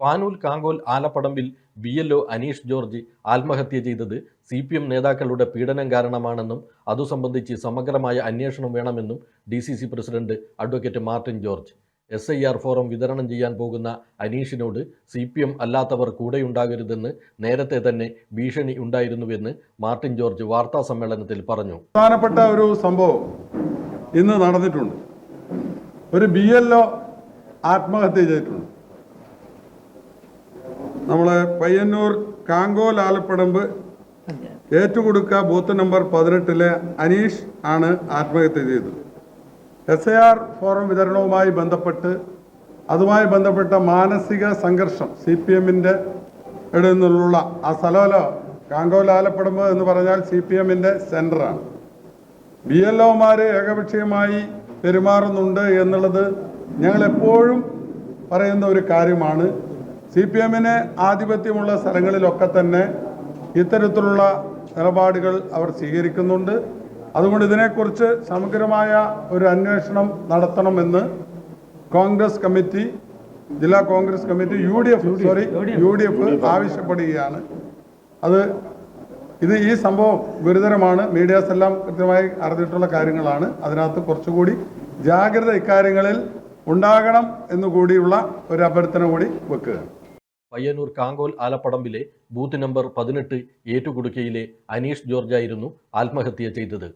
പാനൂൽ Kankol ആലപ്പടമ്പിൽ B L O Aneesh George ആത്മഹത്യ ചെയ്തത് C P M നേതാക്കളുടെ പീഡനം കാരണമാണെന്നും അതു സംബന്ധിച്ച് സമഗ്രമായ അന്വേഷണം വേണമെന്നും D C C president advocate Martin George. S I R form വിതരണം ചെയ്യാൻ പോകുന്ന അനീഷിനോട് സി പി എം അല്ലാത്തവർ കൂടെയുണ്ടാകരുതെന്ന് നേരത്തെ തന്നെ ഭീഷണി ഉണ്ടായിരുന്നുവെന്ന് മാർട്ടിൻ ജോർജ് വാർത്താ സമ്മേളനത്തിൽ പറഞ്ഞു. പ്രധാനപ്പെട്ട ഒരു സംഭവം ഇന്ന് നടന്നിട്ടുണ്ട്. ഒരു ബി എൽ ഒ ആത്മഹത്യ ചെയ്തിട്ടുണ്ട്. നമ്മളെ പയ്യന്നൂർ കാങ്കോൽ ആലപ്പടമ്പ് ഏറ്റുകൊടുക്ക ബൂത്ത് നമ്പർ പതിനെട്ടിലെ അനീഷ് ആണ് ആത്മഹത്യ ചെയ്തത്. എസ് എ ആർ ഫോറം വിതരണവുമായി ബന്ധപ്പെട്ട് അതുമായി ബന്ധപ്പെട്ട മാനസിക സംഘർഷം സി പി എമ്മിന്റെ ഇടയിൽ നിന്നുള്ള ആ സ്ഥലമല്ലോ കാങ്കോൽ ആലപ്പടമ്പ് എന്ന് പറഞ്ഞാൽ സി പി എമ്മിന്റെ സെന്ററാണ് ബി എൽ ഒമാർ ഏകപക്ഷീയമായി പെരുമാറുന്നുണ്ട് എന്നുള്ളത് ഞങ്ങളെപ്പോഴും പറയുന്ന ഒരു കാര്യമാണ്. സി പി എമ്മിന് ആധിപത്യമുള്ള സ്ഥലങ്ങളിലൊക്കെ തന്നെ ഇത്തരത്തിലുള്ള നിലപാടുകൾ അവർ സ്വീകരിക്കുന്നുണ്ട്. അതുകൊണ്ട് ഇതിനെക്കുറിച്ച് സമഗ്രമായ ഒരു അന്വേഷണം നടത്തണമെന്ന് കോൺഗ്രസ് കമ്മിറ്റി ജില്ലാ Congress committee U D F sorry U D F. ആവശ്യപ്പെടുകയാണ്. അത് ഇത് ഈ സംഭവം ഗുരുതരമാണ്. മീഡിയാസ് എല്ലാം കൃത്യമായി അറിഞ്ഞിട്ടുള്ള കാര്യങ്ങളാണ്. അതിനകത്ത് കുറച്ചുകൂടി ജാഗ്രത ഇക്കാര്യങ്ങളിൽ ഉണ്ടാകണം എന്നുകൂടിയുള്ള ഒരു അഭ്യർത്ഥന കൂടി വെക്കുക. പയ്യന്നൂർ കാങ്കോൽ ആലപ്പടമ്പിലെ ബൂത്ത് നമ്പർ പതിനെട്ട് ഏറ്റുകുടുക്കയിലെ അനീഷ് ജോർജായിരുന്നു ആത്മഹത്യ ചെയ്തത്.